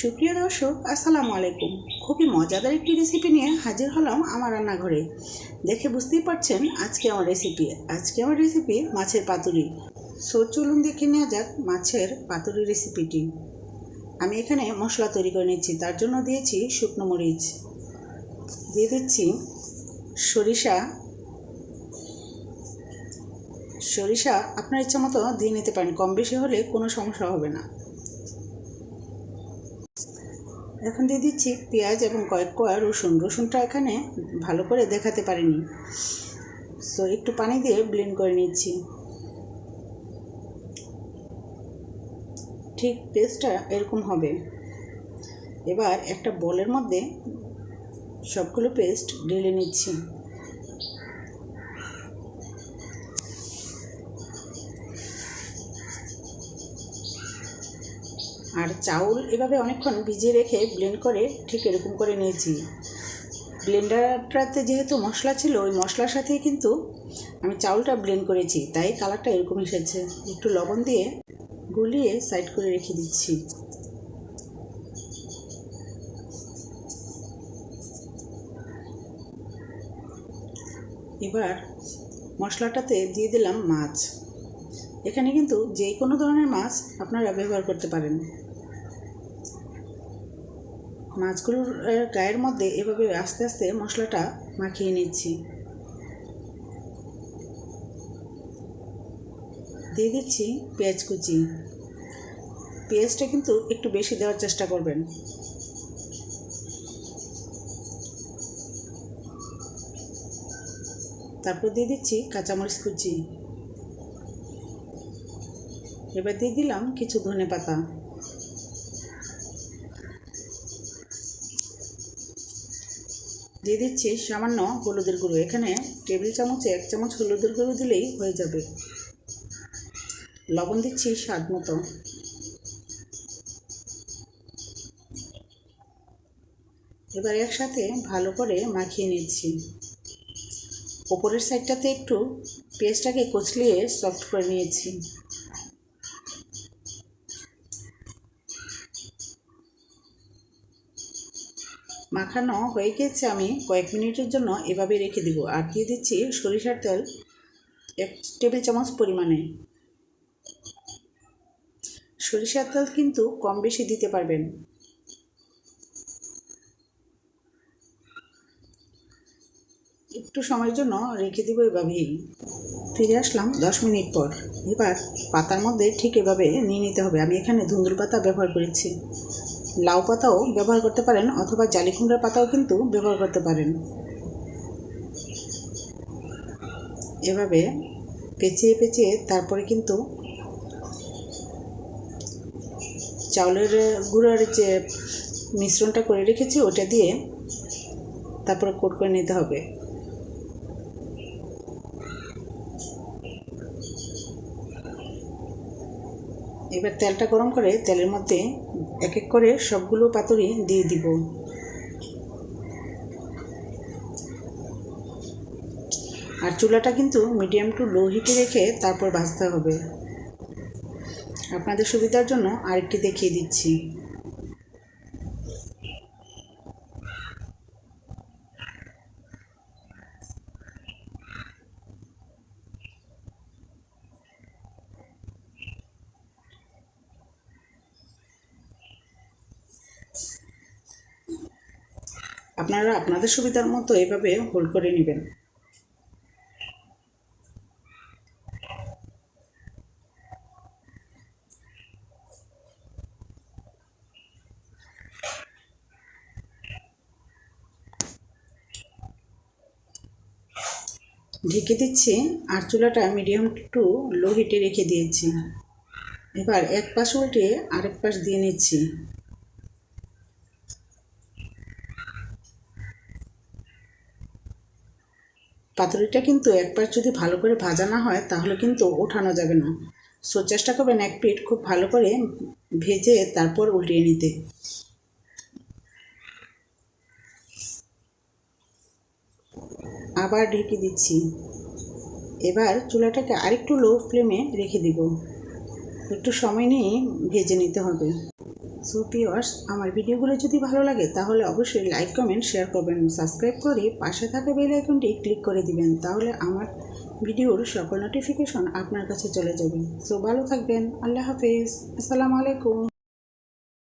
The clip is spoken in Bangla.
সুপ্রিয় দর্শক, আসসালামু আলাইকুম। খুবই মজাদার একটি রেসিপি নিয়ে হাজির হলাম আমার রান্নাঘরে। দেখে বুঝতেই পারছেন আজকে আমার রেসিপি আজকে আমার রেসিপি মাছের পাতুরি। সো চলুন দেখে নেওয়া যাক মাছের পাতুরি রেসিপিটি আমি এখানে মশলা তৈরি করে নিচ্ছি, তার জন্য দিয়েছি শুকনো মরিচ। দিয়ে দিচ্ছি সরিষা। সরিষা আপনার ইচ্ছা মতো দিয়ে নিতে পারেন, কম বেশি হলে কোনো সমস্যা হবে না। এখন দিয়ে দিচ্ছি পেঁয়াজ এবং কয়েক কোয়া রসুন। রসুনটা এখানে ভালো করে দেখাতে পারিনি। সো একটু পানি দিয়ে ব্লেন্ড করে নিচ্ছি। ঠিক পেস্টটা এরকম হবে। এবার একটা বলের মধ্যে সবগুলো পেস্ট ঢেলে নিচ্ছি। আর চাউল এভাবে অনেকক্ষণ ভিজিয়ে রেখে ব্লেন্ড করে ঠিক এরকম করে নিয়েছি। ব্লেন্ডারটাতে যেহেতু মশলা ছিল, ওই মশলার সাথেই কিন্তু আমি চাউলটা ব্লেন্ড করেছি, তাই কালারটা এরকম এসেছে। একটু লবণ দিয়ে গুলিয়ে সাইড করে রেখে দিচ্ছি। এবার মশলাটাতে দিয়ে দিলাম মাছ। এখানে কিন্তু যে কোনো ধরনের মাছ আপনারা ব্যবহার করতে পারেন। মাছগুলোর গায়ের মধ্যে এভাবে আস্তে আস্তে মশলাটা মাখিয়ে নিচ্ছি। দিয়ে দিচ্ছি পেঁয়াজ কুচি। পেঁয়াজটা কিন্তু একটু বেশি দেওয়ার চেষ্টা করবেন। তারপর দিয়ে দিচ্ছি কাঁচামরিচ কুচি। এবার দিয়ে দিলাম কিছু ধনে পাতা দিয়ে দিচ্ছি সামান্য হলুদের গুঁড়ো। এখানে টেবিল চামচে, এক চামচ হলুদের গুঁড়ো দিলেই হয়ে যাবে। লবণ দিচ্ছি স্বাদ মতো। এবার একসাথে ভালো করে মাখিয়ে নিচ্ছি। ওপরের সাইডটাতে একটু পেস্টটাকে কচলিয়ে সফট করে নিয়েছি। মাখানো হয়ে গেছে আমি কয়েক মিনিটের জন্য এভাবে রেখে দিব। আর দিয়ে দিচ্ছি সরিষার তেল এক টেবিল চামচ পরিমাণে। সরিষার তেল কিন্তু কম বেশি দিতে পারবেন। একটু সময়ের জন্য রেখে দিব এভাবেই। ফিরে আসলাম দশ মিনিট পর। এবার পাতার মধ্যে ঠিক এভাবে নিয়ে নিতে হবে। আমি এখানে ধুন্দুল পাতা ব্যবহার করেছি। লাউ পাতাও ব্যবহার করতে পারেন অথবা জালি কুমড়ার পাতাও কিন্তু ব্যবহার করতে পারেন। এভাবে পেঁচিয়ে পেঁচিয়ে তারপরে কিন্তু চাউলের গুঁড়োর যে মিশ্রণটা করে রেখেছি, ওটা দিয়ে তারপরে কোট করে নিতে হবে। এবার তেলটা গরম করে তেলের মধ্যে এক এক করে সবগুলো পাতুরি দিয়ে দিব। আর চুলাটা কিন্তু মিডিয়াম টু লো হিটে রেখে তারপর ভাজতে হবে। আপনাদের সুবিধার জন্য আরেকটি দেখিয়ে দিচ্ছি। আপনারা আপনাদের সুবিধার মতো এভাবে হোল্ড করে নেবেন। ঢেকে দিচ্ছি আর চুলাটা মিডিয়াম টু লো হিটে রেখে দিয়েছি। এবার এক পাশ উল্টে আরেক পাশ দিয়ে নিচ্ছি। পাতুরিটা কিন্তু একবার যদি ভালো করে ভাজা না হয়, তাহলে কিন্তু ওঠানো যাবে না। সো চেষ্টা করবেন এক পিঠ খুব ভালো করে ভেজে তারপর উল্টিয়ে নিতে। আবার ঢেকে দিচ্ছি। এবার চুলাটাকে আরেকটু লো ফ্লেমে রেখে দিব। একটু সময় নিয়ে ভেজে নিতে হবে। সো পিওর্স আমার ভিডিওগুলো যদি ভালো লাগে, তাহলে অবশ্যই লাইক কমেন্ট শেয়ার করবেন। সাবস্ক্রাইব করে পাশে থাকা বেল আইকনটি ক্লিক করে দিবেন, তাহলে আমার ভিডিওর সকল নোটিফিকেশন আপনার কাছে চলে যাবে। সো ভালো থাকবেন। আল্লাহ হাফেজ। আসসালামু আলাইকুম।